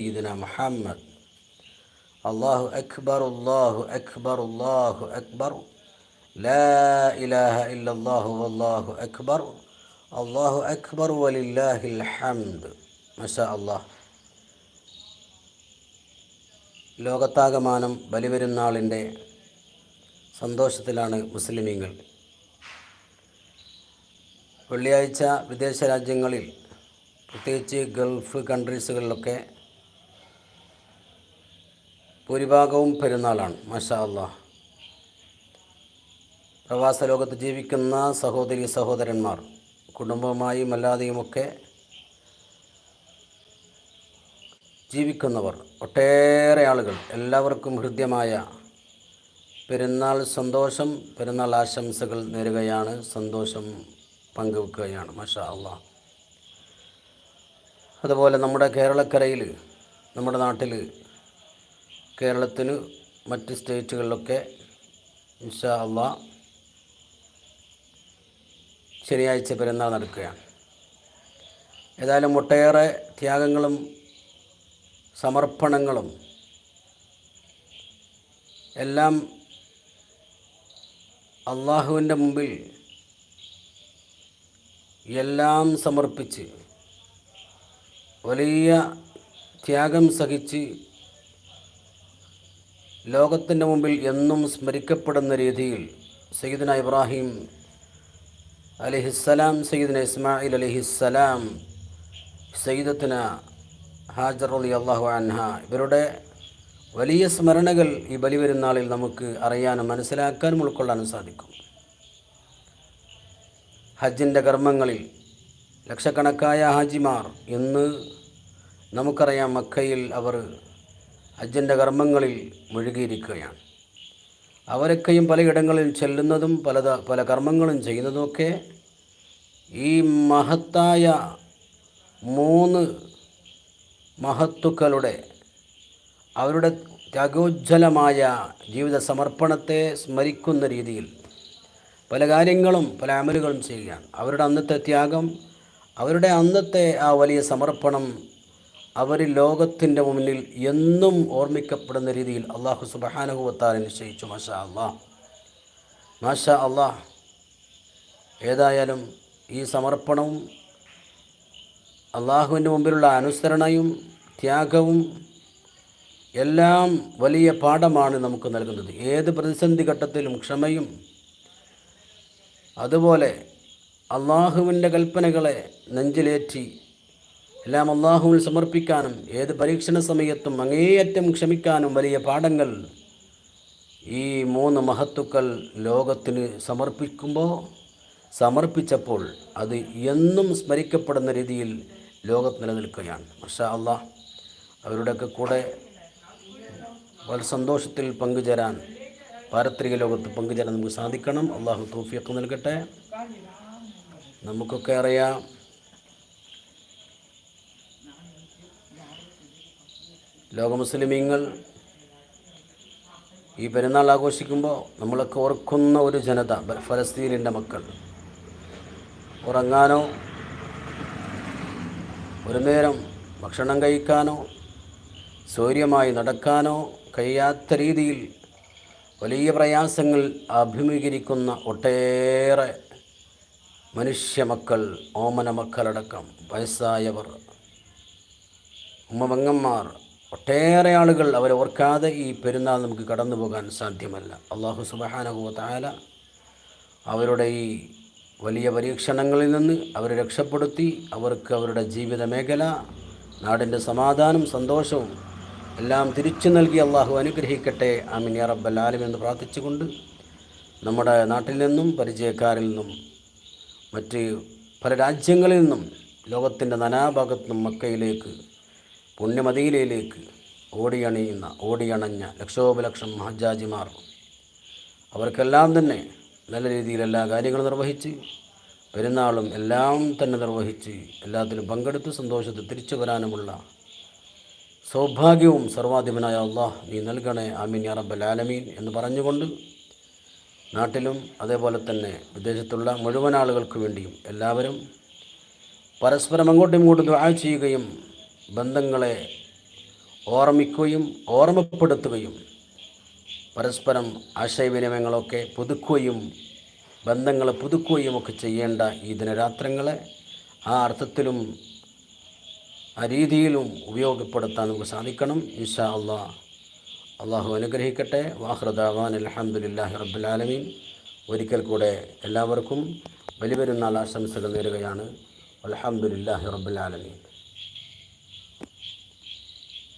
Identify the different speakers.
Speaker 1: سيدنا محمد الله أكبر الله أكبر الله أكبر لا إله إلا الله والله أكبر الله أكبر ولله الحمد ما شاء الله ലോകത്താകമാനം ബലിപെരുന്നാളിൻ്റെ സന്തോഷത്തിലാണ് മുസ്ലിമീങ്ങൾ വെള്ളിയാഴ്ച വിദേശ രാജ്യങ്ങളിൽ പ്രത്യേകിച്ച് ഗൾഫ് കൺട്രീസുകളിലൊക്കെ ഭൂരിഭാഗവും പെരുന്നാളാണ്. മഷാ പ്രവാസ ലോകത്ത് ജീവിക്കുന്ന സഹോദരി സഹോദരന്മാർ കുടുംബവുമായും അല്ലാതെയുമൊക്കെ ജീവിക്കുന്നവർ ഒട്ടേറെ ആളുകൾ എല്ലാവർക്കും ഹൃദ്യമായ പെരുന്നാൾ സന്തോഷം പെരുന്നാൾ ആശംസകൾ നേരുകയാണ് സന്തോഷം പങ്കുവെക്കുകയാണ് മഷാ അള്ളാ അതുപോലെ നമ്മുടെ കേരളക്കരയിൽ നമ്മുടെ നാട്ടിൽ കേരളത്തിന് മറ്റ് സ്റ്റേറ്റുകളിലൊക്കെ ഇൻഷാ അള്ളാ ശനിയാഴ്ച പെരുന്നാൾ നടക്കുകയാണ്. ഏതായാലും ഒട്ടേറെ ത്യാഗങ്ങളും സമർപ്പണങ്ങളും എല്ലാം അള്ളാഹുവിന്റെ മുമ്പിൽ എല്ലാം സമർപ്പിച്ച് വലിയ ത്യാഗം സഹിച്ച് ലോകത്തിന്റെ മുമ്പിൽ എന്നും സ്മരിക്കപ്പെടുന്ന രീതിയിൽ സയ്യിദിന ഇബ്രാഹിം അലഹിസ്സലാം സയ്യിദിന ഇസ്മായിൽ അലഹിസ്സലാം സയ്യിദത്തിന ഹാജർ അലി അള്ളാഹു അൻഹ ഇവരുടെ വലിയ സ്മരണകൾ ഈ ബലി വരുന്നാളിൽ നമുക്ക് അറിയാനും മനസ്സിലാക്കാനും ഉൾക്കൊള്ളാനും സാധിക്കും. ഹജ്ജിന്റെ കർമ്മങ്ങളിൽ ലക്ഷക്കണക്കായ ഹാജിമാർ ഇന്ന് നമുക്കറിയാം മക്കയിൽ അവർ ഹജ്ജിന്റെ കർമ്മങ്ങളിൽ മുഴുകിയിരിക്കുകയാണ്. അവരൊക്കെയും പലയിടങ്ങളിൽ ചെല്ലുന്നതും പല പല കർമ്മങ്ങളും ചെയ്യുന്നതുമൊക്കെ ഈ മഹത്തായ മൂന്ന് മഹത്തുക്കളുടെ അവരുടെ ത്യാഗോജ്വലമായ ജീവിത സമർപ്പണത്തെ സ്മരിക്കുന്ന രീതിയിൽ പല കാര്യങ്ങളും പല അമലുകളും ചെയ്യുകയാണ്. അവരുടെ അന്നത്തെ ത്യാഗം അവരുടെ അന്നത്തെ ആ വലിയ സമർപ്പണം അവർ ലോകത്തിന്റെ മുന്നിൽ എന്നും ഓർമ്മിക്കപ്പെടുന്ന രീതിയിൽ അള്ളാഹു സുബഹാനുഭവത്താൽ നിശ്ചയിച്ചു. മാഷാ അള്ളാഹ് മാഷാ അള്ളാഹ് ഏതായാലും ഈ സമർപ്പണവും അള്ളാഹുവിന്റെ മുമ്പിലുള്ള അനുസരണയും ത്യാഗവും എല്ലാം വലിയ പാഠമാണ് നമുക്ക് നൽകുന്നത്. ഏത് പ്രതിസന്ധി ഘട്ടത്തിലും ക്ഷമയും അതുപോലെ അള്ളാഹുവിന്റെ കൽപ്പനകളെ നെഞ്ചിലേറ്റി എല്ലാം അള്ളാഹുവിൽ സമർപ്പിക്കാനും ഏത് പരീക്ഷണ സമയത്തും അങ്ങേയറ്റം ക്ഷമിക്കാനും വലിയ പാഠങ്ങൾ ഈ മൂന്ന് മഹത്തുക്കൾ ലോകത്തിന് സമർപ്പിക്കുമ്പോൾ സമർപ്പിച്ചപ്പോൾ അത് എന്നും സ്മരിക്കപ്പെടുന്ന രീതിയിൽ ലോകത്ത് നിലനിൽക്കുകയാണ്. മഷാ അള്ളാഹ് അവരുടെയൊക്കെ കൂടെ വളരെ സന്തോഷത്തിൽ പങ്കുചേരാൻ പാരത്രിക ലോകത്ത് പങ്കുചേരാൻ നമുക്ക് സാധിക്കണം. അള്ളാഹു തോഫിയൊക്കെ നൽകട്ടെ. നമുക്കൊക്കെ അറിയാം ലോക മുസ്ലിമീങ്ങൾ ഈ പെരുന്നാൾ ആഘോഷിക്കുമ്പോൾ നമ്മളൊക്കെ ഓർക്കുന്ന ഒരു ജനത ഫലസ്തീനിന്റെ മക്കൾ. ഉറങ്ങാനോ ഒരു നേരം ഭക്ഷണം കഴിക്കാനോ സൗര്യമായി നടക്കാനോ കഴിയാത്ത രീതിയിൽ വലിയ പ്രയാസങ്ങൾ അഭിമുഖീകരിക്കുന്ന ഒട്ടേറെ മനുഷ്യമക്കൾ ഓമന മക്കളടക്കം വയസ്സായവർ ഉമ്മമങ്ങന്മാർ ഒട്ടേറെ ആളുകൾ അവരെ ഓർക്കാതെ ഈ പെരുന്നാൾ നമുക്ക് കടന്നു പോകാൻ സാധ്യമല്ല. അള്ളാഹു സുബഹാനഹുവ താല അവരുടെ ഈ വലിയ പരീക്ഷണങ്ങളിൽ നിന്ന് അവരെ രക്ഷപ്പെടുത്തി അവർക്ക് അവരുടെ ജീവിത മേഖല നാടിന്റെ സമാധാനം സന്തോഷവും എല്ലാം തിരിച്ചു നൽകി അള്ളാഹു അനുഗ്രഹിക്കട്ടെ. ആമിൻ യാ റബ്ബൽ എന്ന് പ്രാർത്ഥിച്ചുകൊണ്ട് നമ്മുടെ നാട്ടിൽ നിന്നും പരിചയക്കാരിൽ നിന്നും മറ്റ് പല രാജ്യങ്ങളിൽ നിന്നും ലോകത്തിന്റെ നാനാഭാഗത്തു നിന്നും മക്കയിലേക്ക് പുണ്യമദീനയിലേക്ക് ഓടിയണിയുന്ന ഓടിയണഞ്ഞ ലക്ഷോപലക്ഷം ഹജ്ജാജിമാർ അവർക്കെല്ലാം തന്നെ നല്ല രീതിയിൽ എല്ലാ കാര്യങ്ങളും നിർവഹിച്ച് പെരുന്നാളും എല്ലാം തന്നെ നിർവഹിച്ച് എല്ലാത്തിലും പങ്കെടുത്ത് സന്തോഷത്തിൽ തിരിച്ചു വരാനുമുള്ള സൗഭാഗ്യവും സർവാധിപനായ അള്ളാഹ് നീ നൽകണേ. ആമീൻ യാ റബ്ബൽ ആലമീൻ എന്ന് പറഞ്ഞുകൊണ്ട് നാട്ടിലും അതേപോലെ തന്നെ വിദേശത്തുള്ള മുഴുവൻ ആളുകൾക്ക് വേണ്ടിയും എല്ലാവരും പരസ്പരം അങ്ങോട്ടും ഇങ്ങോട്ടും ദുആ ചെയ്യുകയും ബന്ധങ്ങളെ ഓർമ്മിക്കുകയും ഓർമ്മപ്പെടുത്തുകയും പരസ്പരം ആശയവിനിമയങ്ങളൊക്കെ പുതുക്കുകയും ബന്ധങ്ങൾ പുതുക്കുകയും ഒക്കെ ചെയ്യേണ്ട ഈ ദിനരാത്രങ്ങളെ ആ അർത്ഥത്തിലും ആ രീതിയിലും ഉപയോഗപ്പെടുത്താൻ നമുക്ക് സാധിക്കണം. ഇൻഷാ അള്ളാ അള്ളാഹു അനുഗ്രഹിക്കട്ടെ. വാഹൃദാവാൻ അലഹമുല്ലാഹി റബ്ബുലാലമീൻ ഒരിക്കൽ കൂടെ എല്ലാവർക്കും വലിയ പെരുന്നാൾ ആശംസകൾ നേരുകയാണ്. അലഹമുല്ലാഹി റബ്ബുലാലമീൻ